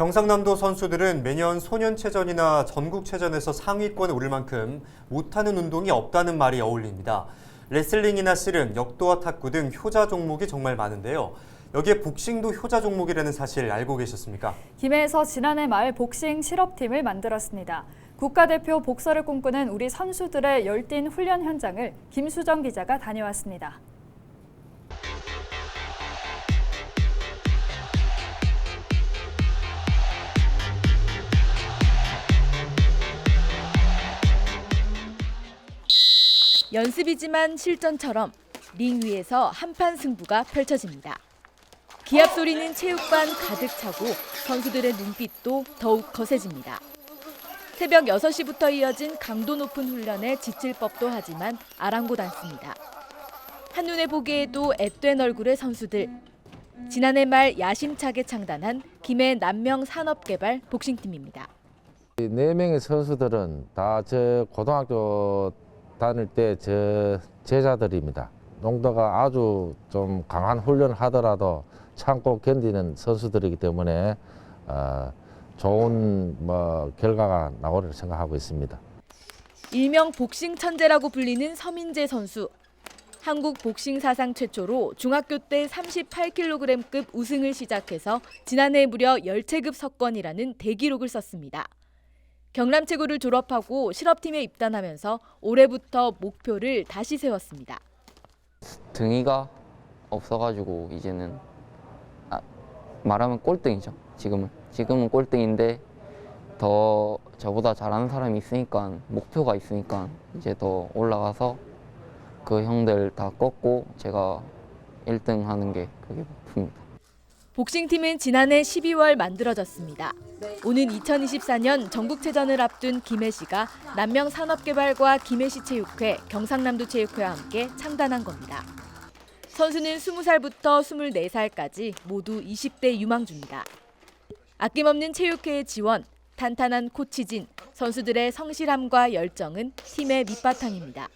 경상남도 선수들은 매년 소년체전이나 전국체전에서 상위권에 오를 만큼 못하는 운동이 없다는 말이 어울립니다. 레슬링이나 씨름, 역도와 탁구 등 효자 종목이 정말 많은데요. 여기에 복싱도 효자 종목이라는 사실 알고 계셨습니까? 김해에서 지난해 말 복싱 실업팀을 만들었습니다. 국가대표 복서를 꿈꾸는 우리 선수들의 열띤 훈련 현장을 김수정 기자가 다녀왔습니다. 연습이지만 실전처럼 링 위에서 한판 승부가 펼쳐집니다. 기합 소리는 체육관 가득 차고 선수들의 눈빛도 더욱 거세집니다. 새벽 6시부터 이어진 강도 높은 훈련에 지칠 법도 하지만 아랑곳 않습니다. 한눈에 보기에도 앳된 얼굴의 선수들. 지난해 말 야심차게 창단한 김해 남명 산업개발 복싱팀입니다. 이네 명의 선수들은 다저 고등학교 다닐 때저 제자들입니다. 농도가 아주 좀 강한 훈련을 하더라도 참고 견디는 선수들이기 때문에 어, 좋은 뭐 결과가 나오리라 생각하고 있습니다. 일명 복싱 천재라고 불리는 서민재 선수. 한국 복싱 사상 최초로 중학교 때 38kg급 우승을 시작해서 지난해 무려 열체급 석권이라는 대기록을 썼습니다. 경남 최고를 졸업하고 실업팀에 입단하면서 올해부터 목표를 다시 세웠습니다. 등이가 없어가지고 이제는 아, 말하면 꼴등이죠. 지금은 지금은 꼴등인데 더 저보다 잘하는 사람이 있으니까 목표가 있으니까 이제 더 올라가서 그 형들 다 꺾고 제가 1등 하는 게 그게 목표입니다. 복싱팀은 지난해 12월 만들어졌습니다. 오는 2024년 전국체전을 앞둔 김해시가 남명 산업개발과 김해시 체육회, 경상남도 체육회와 함께 창단한 겁니다. 선수는 20살부터 24살까지 모두 20대 유망주입니다. 아낌없는 체육회의 지원, 탄탄한 코치진, 선수들의 성실함과 열정은 팀의 밑바탕입니다.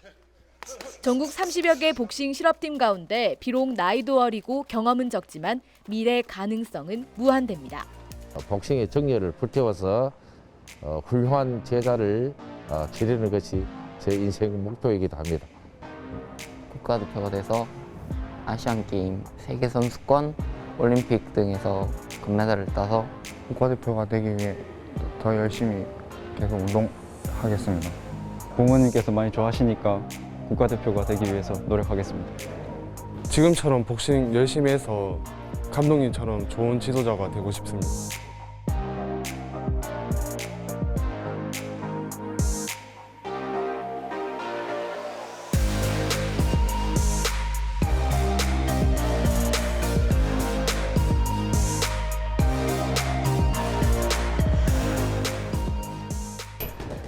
전국 30여 개 복싱 실업팀 가운데 비록 나이도 어리고 경험은 적지만 미래 가능성은 무한됩니다. 어, 복싱의 정열을 불태워서 어, 훌륭한 제자를 어, 기르는 것이 제 인생 목표이기도 합니다. 국가대표가 돼서 아시안 게임, 세계 선수권, 올림픽 등에서 금메달을 따서 국가대표가 되기 위해 더 열심히 계속 운동하겠습니다. 부모님께서 많이 좋아하시니까 국가대표가 되기 위해서 노력하겠습니다. 지금처럼 복싱 열심히 해서 감독님처럼 좋은 지도자가 되고 싶습니다.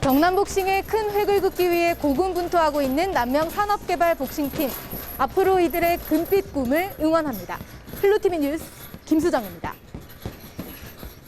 경남 복싱의 큰 획을 긋기 위해 고군분투하고 있는 남명 산업개발 복싱팀. 앞으로 이들의 금빛 꿈을 응원합니다. 플루티비 뉴스 김수정입니다.